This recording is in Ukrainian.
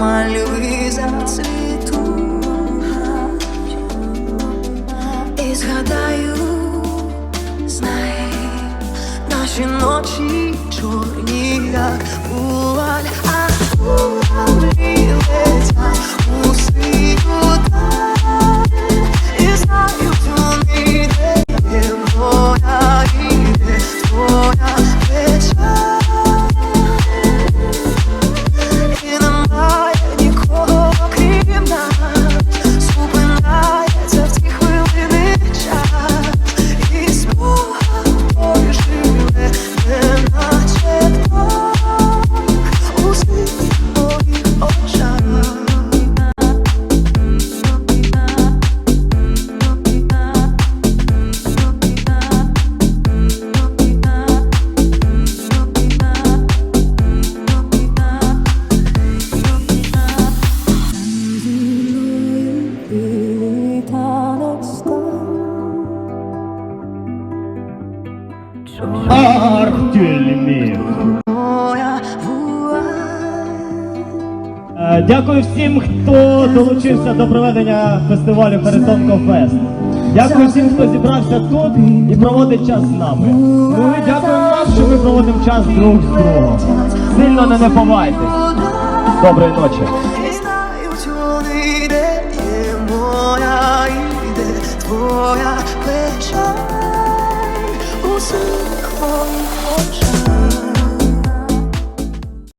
мальви зацвітуть І згадаю, знай, наші ночі чорні, як вуаль, Е, Дякую всім, хто долучився до проведення фестивалю Харитонко Фест. Дякую всім, хто зібрався тут і проводить час з нами. Ну і дякую вам, що ми проводимо час друг з другом. Сильно не напивайтесь. Доброї ночі.